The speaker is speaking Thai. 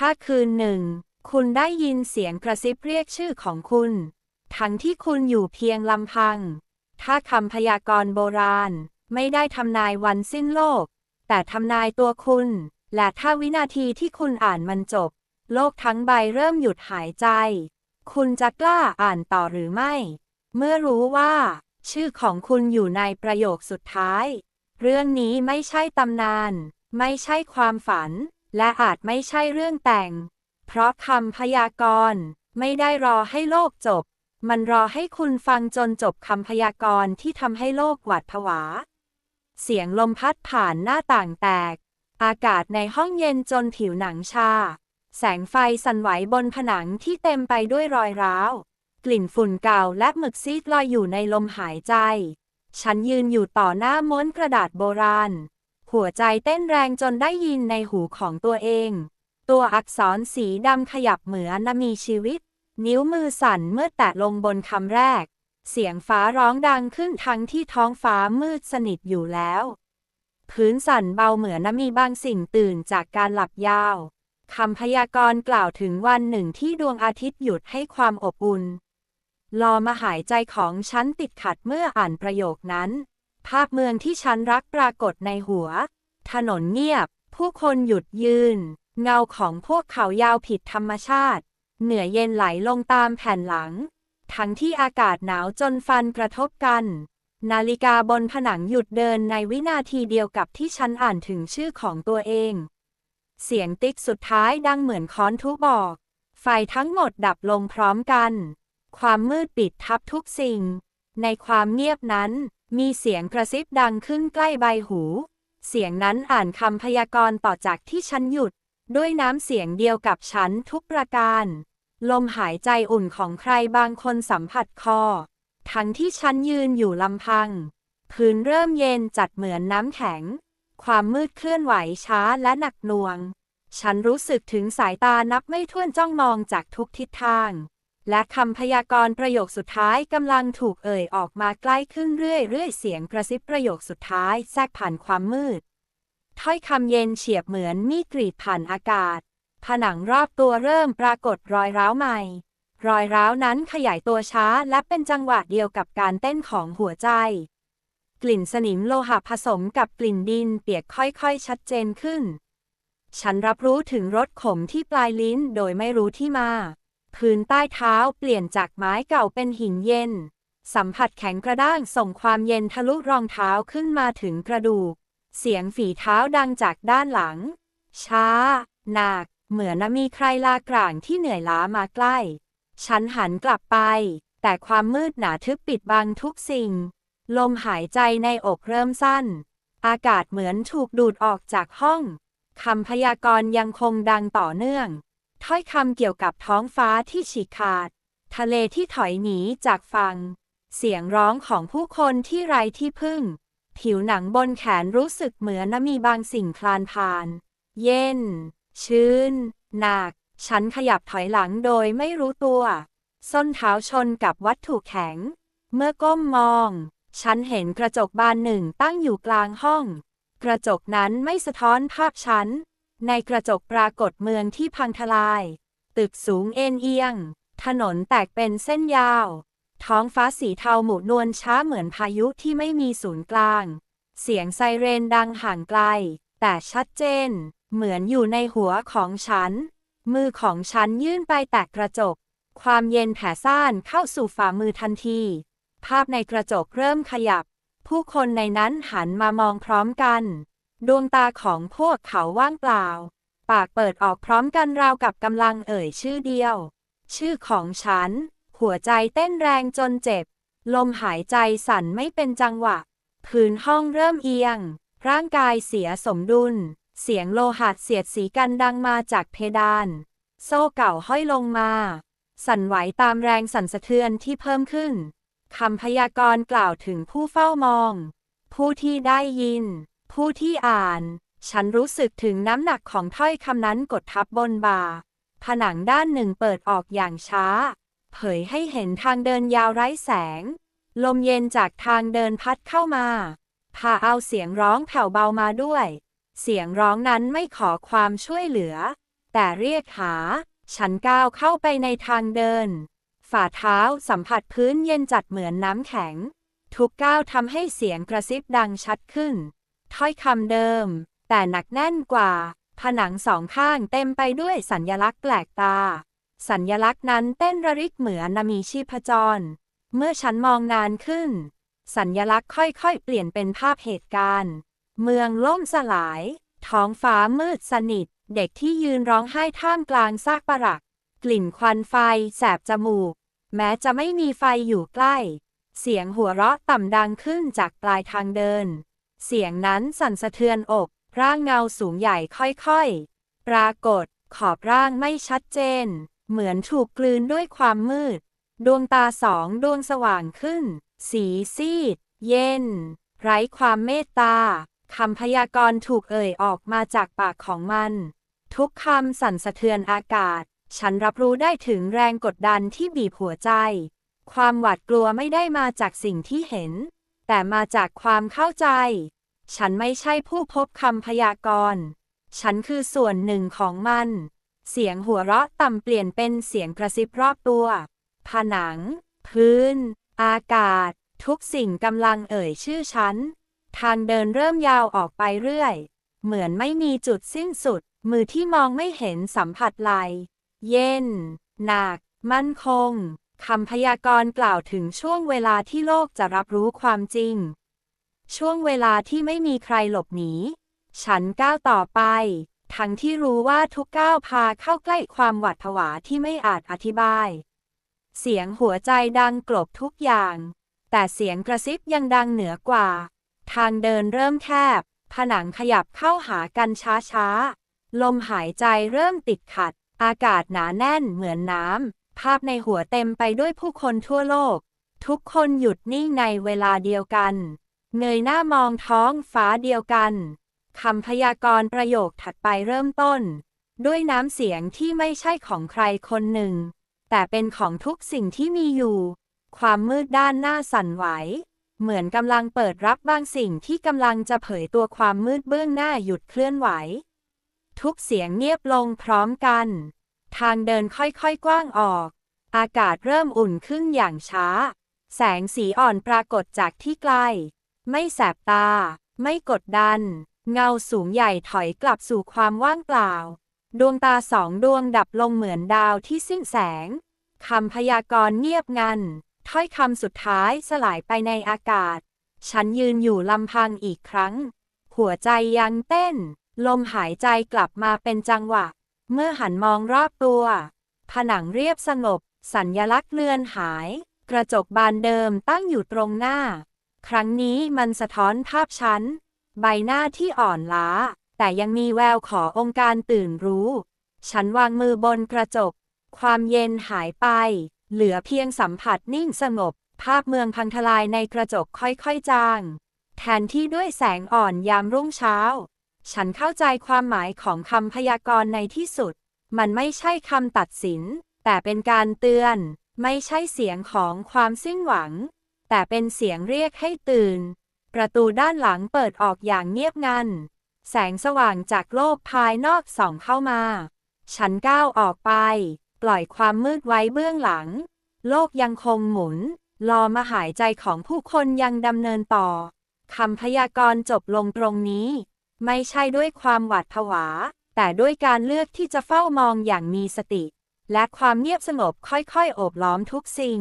ถ้าคืนหนึ่ง คุณได้ยินเสียงกระซิบเรียกชื่อของคุณ ทั้งที่คุณอยู่เพียงลำพัง ถ้าคำพยากรณ์โบราณ ไม่ได้ทำนายวันสิ้นโลก แต่ทำนายตัวคุณ และถ้าวินาทีที่คุณอ่านมันจบ โลกทั้งใบเริ่มหยุดหายใจ คุณจะกล้าอ่านต่อหรือไม่ เมื่อรู้ว่า ชื่อของคุณอยู่ในประโยคสุดท้าย เรื่องนี้ไม่ใช่ตำนาน ไม่ใช่ความฝัน และอาจไม่ใช่เรื่องแต่ง เพราะคำพยากรณ์ไม่ได้รอให้โลกจบ มันรอให้คุณฟังจนจบคำพยากรณ์ที่ทำให้โลกหวาดผวา เสียงลมพัดผ่านหน้าต่างแตก อากาศในห้องเย็นจนผิวหนังชา แสงไฟสั่นไหวบนผนังที่เต็มไปด้วยรอยร้าว กลิ่นฝุ่นเก่าและหมึกซีดลอยอยู่ในลมหายใจ ฉันยืนอยู่ต่อหน้าม้วนกระดาษโบราณ หัวใจเต้นแรงจนได้ยินในหูของตัวเอง ตัวอักษรสีดำขยับเหมือนมีชีวิต นิ้วมือสั่นเมื่อแตะลงบนคำแรก เสียงฟ้าร้องดังขึ้นทั้งที่ท้องฟ้ามืดสนิทอยู่แล้วพื้นสั่นเบาเหมือนมีบางสิ่งตื่นจากการหลับยาวคำพยากรณ์กล่าวถึงวันหนึ่งที่ดวงอาทิตย์หยุดให้ความอบอุ่นรอมาหายใจของฉันติดขัดเมื่ออ่านประโยคนั้น ภาพเมืองที่ฉันรักปรากฏในหัว ถนนเงียบ ผู้คนหยุดยืน เงาของพวกเขายาวผิดธรรมชาติ เหนือเย็นไหลลงตามแผ่นหลัง ทั้งที่อากาศหนาวจนฟันกระทบกัน นาฬิกาบนผนังหยุดเดินในวินาทีเดียวกับที่ฉันอ่านถึงชื่อของตัวเอง เสียงติ๊กสุดท้ายดังเหมือนค้อนทุบบอก ไฟทั้งหมดดับลงพร้อมกัน ความมืดปิดทับทุกสิ่ง ในความเงียบนั้น มีเสียงกระซิบดังขึ้นใกล้ใบหู เสียงนั้นอ่านคำพยากรณ์ต่อจากที่ฉันหยุด ด้วยน้ำเสียงเดียวกับฉันทุกประการ ลมหายใจอุ่นของใครบางคนสัมผัสคอ ทั้งที่ฉันยืนอยู่ลำพัง พื้นเริ่มเย็นจัดเหมือนน้ำแข็ง ความมืดเคลื่อนไหวช้าและหนักหน่วง ฉันรู้สึกถึงสายตานับไม่ถ้วนจ้องมองจากทุกทิศทาง และคำพยากรณ์ประโยคสุดท้ายกำลังถูกเอ่ยออกมาใกล้ขึ้นเรื่อยๆ เสียงกระซิบประโยคสุดท้ายแทรกผ่านความมืด ถ้อยคำเย็นเฉียบเหมือนมีดกรีดผ่านอากาศ ผนังรอบตัวเริ่มปรากฏรอยร้าวใหม่ รอยร้าวนั้นขยายตัวช้าและเป็นจังหวะเดียวกับการเต้นของหัวใจ กลิ่นสนิมโลหะผสมกับกลิ่นดินเปียกค่อยๆ ชัดเจนขึ้น ฉันรับรู้ถึงรสขมที่ปลายลิ้นโดยไม่รู้ที่มา พื้นใต้เท้าเปลี่ยนจากไม้เก่าเป็นหินเย็น สัมผัสแข็งกระด้างส่งความเย็นทะลุรองเท้าขึ้นมาถึงกระดูก เสียงฝีเท้าดังจากด้านหลัง ช้า หนัก เหมือนมีใครลากร่างที่เหนื่อยล้ามาใกล้ ฉันหันกลับไป แต่ความมืดหนาทึบปิดบังทุกสิ่ง ลมหายใจในอกเริ่มสั้น อากาศเหมือนถูกดูดออกจากห้องคำพยากรณ์ยังคงดังต่อเนื่อง ถ้อยคำเกี่ยวกับท้องฟ้าที่ฉีกขาด ทะเลที่ถอยหนีจากฝั่ง เสียงร้องของผู้คนที่ไร้ที่พึ่ง ผิวหนังบนแขนรู้สึกเหมือนมีบางสิ่งคลานผ่าน เย็น ชื้น หนัก ฉันขยับถอยหลังโดยไม่รู้ตัว ส้นเท้าชนกับวัตถุแข็ง เมื่อก้มมอง ฉันเห็นกระจกบานหนึ่งตั้งอยู่กลางห้อง กระจกนั้นไม่สะท้อนภาพฉัน ในกระจกปรากฏเมืองที่พังทลาย ตึกสูงเอ็นเอียง ถนนแตกเป็นเส้นยาว ท้องฟ้าสีเทาหมุนวนช้าเหมือนพายุที่ไม่มีศูนย์กลาง เสียงไซเรนดังห่างไกล แต่ชัดเจน เหมือนอยู่ในหัวของฉัน มือของฉันยื่นไปแตะกระจก ความเย็นแผ่ซ่านเข้าสู่ฝ่ามือทันที ภาพในกระจกเริ่มขยับ ผู้คนในนั้นหันมามองพร้อมกัน ดวงตาของพวกเขาว่างเปล่า ปากเปิดออกพร้อมกันราวกับกำลังเอ่ยชื่อเดียว ชื่อของฉัน หัวใจเต้นแรงจนเจ็บ ลมหายใจสั่นไม่เป็นจังหวะ พื้นห้องเริ่มเอียง ร่างกายเสียสมดุล เสียงโลหัดเสียดสีกันดังมาจากเพดาน โซ่เก่าห้อยลงมา สั่นไหวตามแรงสั่นสะเทือนที่เพิ่มขึ้นคำพยากรณ์กล่าวถึงผู้เฝ้ามอง ผู้ที่ได้ยิน ผู้ที่อ่าน ฉันรู้สึกถึงน้ำหนักของถ้อยคำนั้นกดทับบนบ่า ผนังด้านหนึ่งเปิดออกอย่างช้า เผยให้เห็นทางเดินยาวไร้แสง ลมเย็นจากทางเดินพัดเข้ามา พาเอาเสียงร้องแผ่วเบามาด้วย เสียงร้องนั้นไม่ขอความช่วยเหลือ แต่เรียกหา ฉันก้าวเข้าไปในทางเดิน ฝ่าเท้าสัมผัสพื้นเย็นจัดเหมือนน้ำแข็ง ทุกก้าวทำให้เสียงกระซิบดังชัดขึ้น ถ้อยคำเดิม แต่หนักแน่นกว่า ผนังสองข้างเต็มไปด้วยสัญญลักษณ์แปลกตา สัญญลักษณ์นั้นเต้นระริกเหมือนมีชีพจร เมื่อฉันมองนานขึ้น สัญญลักษณ์ค่อยๆ เปลี่ยนเป็นภาพเหตุการณ์ เมืองล่มสลาย ท้องฟ้ามืดสนิท เด็กที่ยืนร้องไห้ท่ามกลางซากปรัก กลิ่นควันไฟแสบจมูก แม้จะไม่มีไฟอยู่ใกล้ เสียงหัวเราะต่ำดังขึ้นจากปลายทางเดิน เสียงนั้นสั่นสะเทือนอก ร่างเงาสูงใหญ่ค่อยๆ ปรากฏ ขอบร่างไม่ชัดเจน เหมือนถูกกลืนด้วยความมืด ดวงตาสองดวงสว่างขึ้น สีซีด เย็น ไร้ความเมตตาคำพยากรณ์ถูกเอ่ยออกมาจากปากของมัน ทุกคำสั่นสะเทือนอากาศ ฉันรับรู้ได้ถึงแรงกดดันที่บีบหัวใจ ความหวาดกลัวไม่ได้มาจากสิ่งที่เห็น แต่มาจากความเข้าใจ ฉันไม่ใช่ผู้พบคำพยากรณ์ ฉันคือส่วนหนึ่งของมัน เสียงหัวเราะต่ำเปลี่ยนเป็นเสียงกระซิบรอบตัว ผนัง พื้น อากาศ ทุกสิ่งกำลังเอ่ยชื่อฉัน ทางเดินเริ่มยาวออกไปเรื่อย เหมือนไม่มีจุดสิ้นสุด มือที่มองไม่เห็นสัมผัสไหลเย็น หนัก มั่นคงคำพยากรณ์กล่าวถึงช่วงเวลาที่โลกจะรับรู้ความจริง ช่วงเวลาที่ไม่มีใครหลบหนี ฉันก้าวต่อไป ทั้งที่รู้ว่าทุกก้าวพาเข้าใกล้ความหวาดผวาที่ไม่อาจอธิบาย เสียงหัวใจดังกลบทุกอย่าง แต่เสียงกระซิบยังดังเหนือกว่า ทางเดินเริ่มแคบ ผนังขยับเข้าหากันช้าๆ ลมหายใจเริ่มติดขัด อากาศหนาแน่นเหมือนน้ำ ภาพในหัวเต็มไปด้วยผู้คนทั่วโลก ทุกคนหยุดนิ่งในเวลาเดียวกัน เงยหน้ามองท้องฟ้าเดียวกันคำพยากรณ์ประโยคถัดไปเริ่มต้น ด้วยน้ำเสียงที่ไม่ใช่ของใครคนหนึ่ง แต่เป็นของทุกสิ่งที่มีอยู่ ความมืดด้านหน้าสั่นไหว เหมือนกำลังเปิดรับบางสิ่งที่กำลังจะเผยตัวความมืดเบื้องหน้าหยุดเคลื่อนไหว ทุกเสียงเงียบลงพร้อมกัน ทางเดินค่อยๆกว้างออก อากาศเริ่มอุ่นขึ้นอย่างช้า แสงสีอ่อนปรากฏจากที่ไกล ไม่แสบตา ไม่กดดัน เงาสูงใหญ่ถอยกลับสู่ความว่างเปล่า ดวงตาสองดวงดับลงเหมือนดาวที่สิ้นแสงคำพยากรณ์เงียบงัน ถ้อยคำสุดท้ายสลายไปในอากาศ ฉันยืนอยู่ลำพังอีกครั้ง หัวใจยังเต้น ลมหายใจกลับมาเป็นจังหวะ เมื่อหันมองรอบตัว ผนังเรียบสงบ สัญญลักษณ์เลือนหาย กระจกบานเดิมตั้งอยู่ตรงหน้า ครั้งนี้มันสะท้อนภาพฉัน ใบหน้าที่อ่อนล้า แต่ยังมีแววขอองค์การตื่นรู้ ฉันวางมือบนกระจก ความเย็นหายไป เหลือเพียงสัมผัสนิ่งสงบ ภาพเมืองพังทลายในกระจกค่อยๆจาง แทนที่ด้วยแสงอ่อนยามรุ่งเช้า ฉันเข้าใจความหมายของคำพยากรณ์ในที่สุด มันไม่ใช่คำตัดสิน แต่เป็นการเตือน ไม่ใช่เสียงของความสิ้นหวัง แต่เป็นเสียงเรียกให้ตื่น ประตูด้านหลังเปิดออกอย่างเงียบงัน แสงสว่างจากโลกภายนอกส่องเข้ามา ฉันก้าวออกไป ปล่อยความมืดไว้เบื้องหลัง โลกยังคงหมุน รอมาหายใจของผู้คนยังดำเนินต่อคำพยากรณ์จบลงตรงนี้ ไม่ใช่ด้วยความหวาดผวา แต่ด้วยการเลือกที่จะเฝ้ามองอย่างมีสติ และความเงียบสงบค่อยๆ โอบล้อมทุกสิ่ง